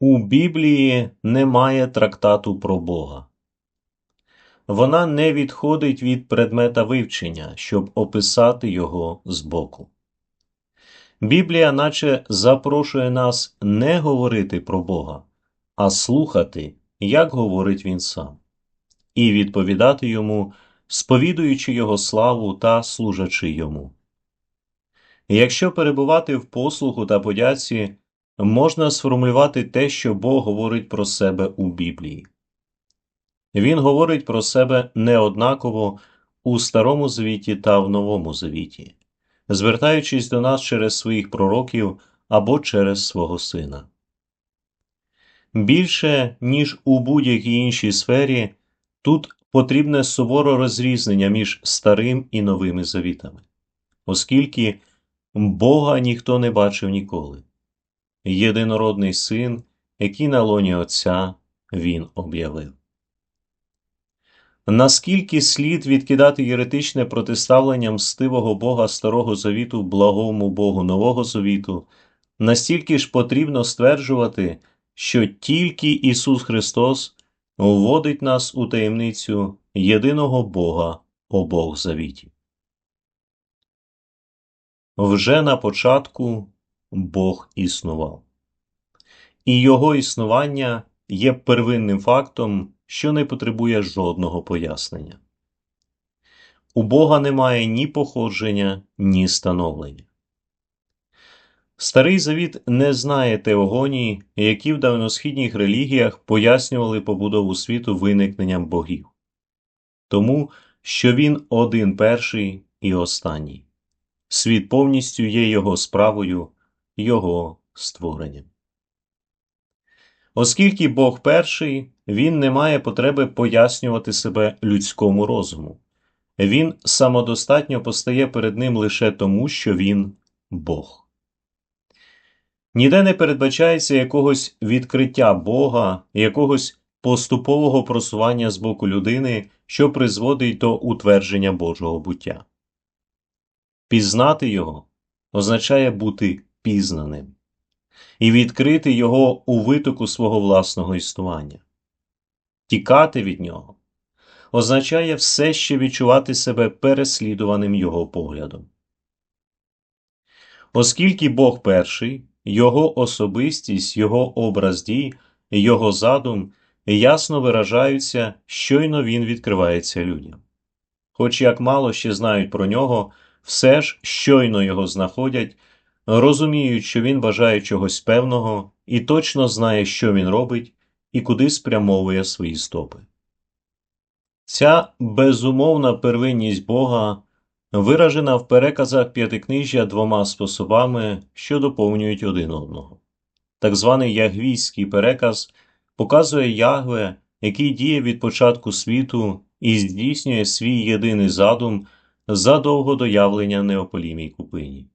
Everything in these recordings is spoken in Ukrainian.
У Біблії немає трактату про Бога. Вона не відходить від предмета вивчення, щоб описати його збоку. Біблія наче запрошує нас не говорити про Бога, а слухати, як говорить він сам, і відповідати йому, сповідуючи Його славу та служачи йому. Якщо перебувати в послуху та подяці, можна сформулювати те, що Бог говорить про себе у Біблії. Він говорить про себе неоднаково у Старому Завіті та в Новому Завіті, звертаючись до нас через своїх пророків або через свого Сина. Більше, ніж у будь-якій іншій сфері, тут потрібне суворе розрізнення між старим і новими завітами, оскільки Бога ніхто не бачив ніколи. Єдинородний син, який на лоні Отця він об'явив. Наскільки слід відкидати єретичне протиставлення мстивого Бога Старого Завіту благому Богу Нового Завіту, настільки ж потрібно стверджувати, що тільки Ісус Христос вводить нас у таємницю єдиного Бога обох завітів. Вже на початку Бог існував, і Його існування є первинним фактом, що не потребує жодного пояснення. У Бога немає ні походження, ні становлення. Старий Завіт не знає теогонії, які в давносхідніх релігіях пояснювали побудову світу виникненням богів, тому що він один перший і останній. Світ повністю є його справою, його створенням. Оскільки Бог перший, він не має потреби пояснювати себе людському розуму, він самодостатньо постає перед ним лише тому, що він Бог. Ніде не передбачається якогось відкриття Бога, якогось поступового просування з боку людини, що призводить до утвердження Божого буття. Пізнати його означає бути пізнаним і відкрити його у витоку свого власного існування. Тікати від нього означає все ще відчувати себе переслідуваним його поглядом. Оскільки Бог перший, його особистість, його образ дій, його задум ясно виражаються, щойно він відкривається людям. Хоч як мало ще знають про нього, все ж щойно його знаходять, розуміють, що він бажає чогось певного і точно знає, що він робить і куди спрямовує свої стопи. Ця безумовна первинність Бога виражена в переказах п'ятикнижжя двома способами, що доповнюють один одного. Так званий ягвійський переказ показує Ягве, який діє від початку світу і здійснює свій єдиний задум задовго до явлення Неополімій Купині.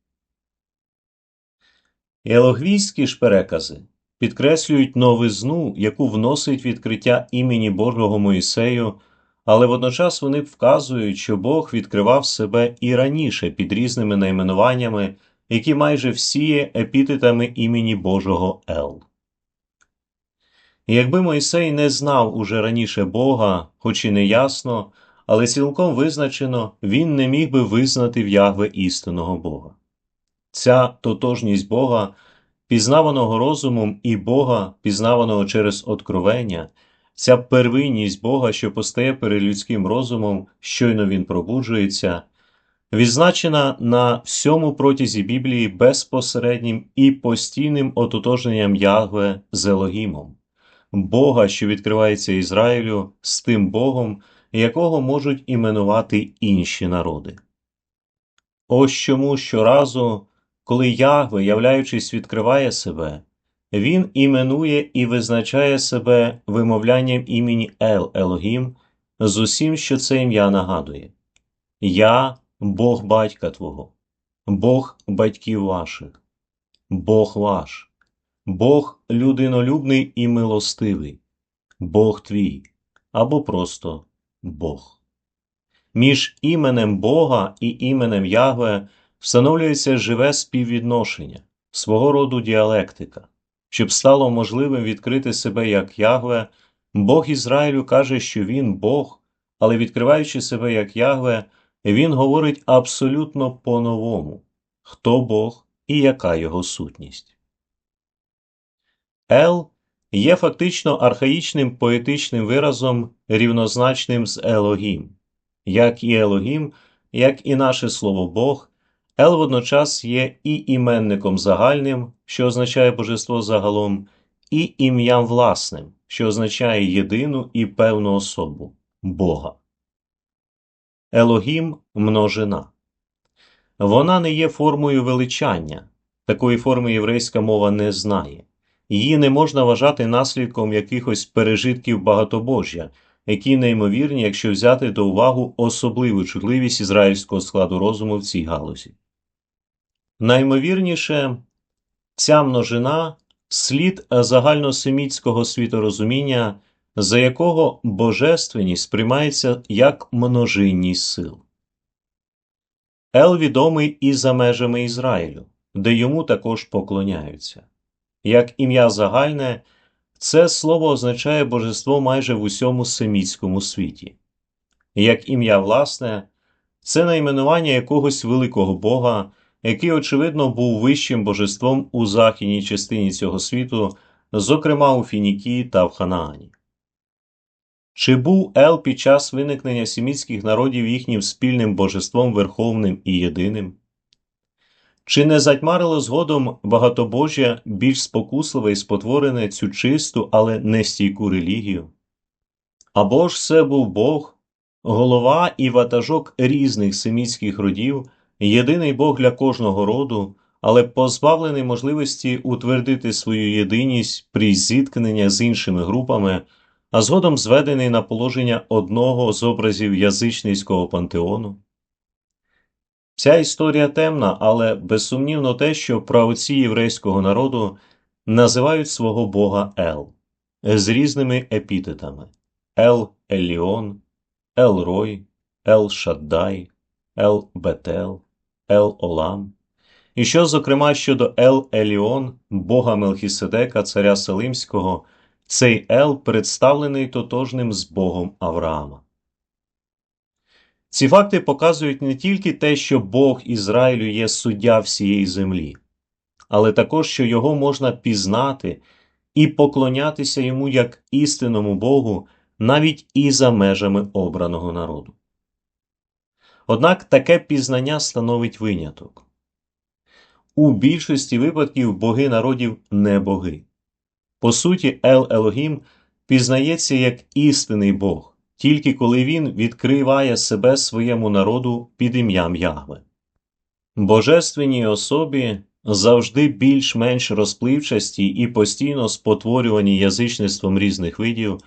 Елогвійські ж перекази підкреслюють новизну, яку вносить відкриття імені Божого Моїсею, але водночас вони вказують, що Бог відкривав себе і раніше під різними найменуваннями, які майже всі є епітетами імені Божого Ел. Якби Мойсей не знав уже раніше Бога, хоч і не ясно, але цілком визначено він не міг би визнати в Ягве істинного Бога. Ця тотожність Бога, пізнаваного розумом і Бога, пізнаваного через откровення, ця первинність Бога, що постає перед людським розумом, щойно він пробуджується, відзначена на всьому протязі Біблії безпосереднім і постійним ототожненням Ягве з Елогімом, Бога, що відкривається Ізраїлю, з тим Богом, якого можуть іменувати інші народи. Ось чому щоразу, коли Ягве, являючись, відкриває себе, він іменує і визначає себе вимовлянням імені Ел Елогім з усім, що це ім'я нагадує Я Бог батька Твого, Бог батьків ваших, Бог ваш, Бог людинолюбний і милостивий, Бог твій або просто Бог. Між іменем Бога і іменем Ягве встановлюється живе співвідношення, свого роду діалектика, щоб стало можливим відкрити себе як Ягве, Бог Ізраїлю каже, що він Бог, але відкриваючи себе як Ягве, він говорить абсолютно по-новому, хто Бог і яка його сутність. Ел є фактично архаїчним поетичним виразом, рівнозначним з Елогім. Як і Елогім, як і наше слово Бог, Ел водночас є і іменником загальним, що означає божество загалом, і ім'ям власним, що означає єдину і певну особу Бога. Елогім множина. Вона не є формою величання, такої форми єврейська мова не знає. Її не можна вважати наслідком якихось пережитків багатобожжя, які неймовірні, якщо взяти до уваги особливу чутливість ізраїльського складу розуму в цій галузі. Наймовірніше, ця множина слід загальносемітського світорозуміння, за якого божественність сприймається як множинність сил. Ел відомий і за межами Ізраїлю, де йому також поклоняються. Як ім'я загальне, це слово означає божество майже в усьому семітському світі. Як ім'я власне, це найменування якогось великого Бога, який, очевидно, був вищим божеством у західній частині цього світу, зокрема у Фінікії та в Ханаані. Чи був Ел під час виникнення семітських народів їхнім спільним божеством верховним і єдиним? Чи не затьмарило згодом багатобожжя більш спокусливе і спотворене цю чисту, але нестійку релігію? Або ж це був Бог, голова і ватажок різних семітських родів, єдиний Бог для кожного роду, але позбавлений можливості утвердити свою єдиність при зіткненні з іншими групами, а згодом зведений на положення одного з образів язичницького пантеону? Ця історія темна, але безсумнівно те, що праотці єврейського народу називають свого бога Ел з різними епітетами Ел Еліон, Ел Рой, Ел Шаддай, Ел Бетел, Ел Олам. І що, зокрема, щодо Ел Еліон, бога Мелхіседека, царя Салимського, цей Ел представлений тотожним з Богом Авраама. Ці факти показують не тільки те, що Бог Ізраїлю є суддя всієї землі, але також, що його можна пізнати і поклонятися йому як істинному Богу навіть і за межами обраного народу. Однак таке пізнання становить виняток. У більшості випадків боги народів не боги. По суті, Ел Елогім пізнається як істинний Бог тільки коли він відкриває себе своєму народу під ім'ям Ягве. Божественній особі завжди більш-менш розпливчасті і постійно спотворювані язичництвом різних видів,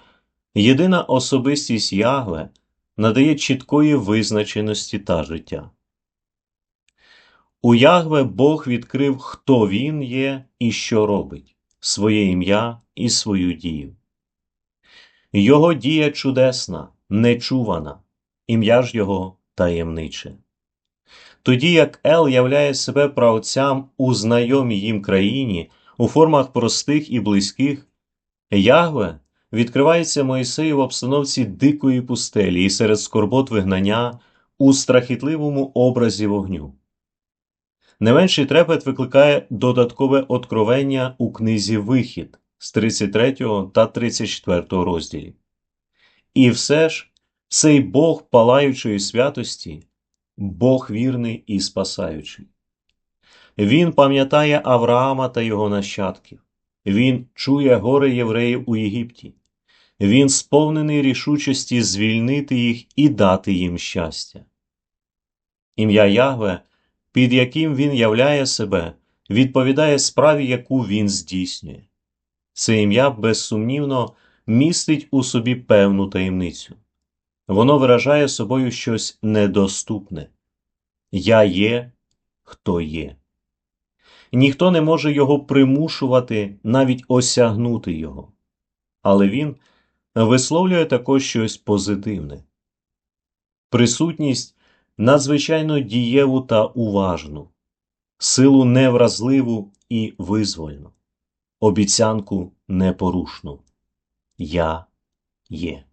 єдина особистість Ягве надає чіткої визначеності та життя. У Ягве Бог відкрив, хто він є і що робить, своє ім'я і свою дію. Його дія чудесна, нечувана, ім'я ж його таємниче. Тоді як Ел являє себе праотцям у знайомій їм країні у формах простих і близьких, Ягве відкривається Моїсею в обстановці дикої пустелі і серед скорбот вигнання у страхітливому образі вогню. Не менший трепет викликає додаткове откровення у книзі Вихід з 33 та 34 розділів. І все ж цей Бог палаючої святості, Бог вірний і спасаючий. Він пам'ятає Авраама та його нащадків, він чує горе євреїв у Єгипті, він сповнений рішучості звільнити їх і дати їм щастя. Ім'я Ягве, під яким він являє себе, відповідає справі, яку він здійснює. Це ім'я безсумнівно містить у собі певну таємницю. Воно виражає собою щось недоступне. Я є, хто є. Ніхто не може його примушувати, навіть осягнути його. Але він висловлює також щось позитивне. Присутність надзвичайно дієву та уважну, силу невразливу і визвольну. обіцянку непорушну. Я є.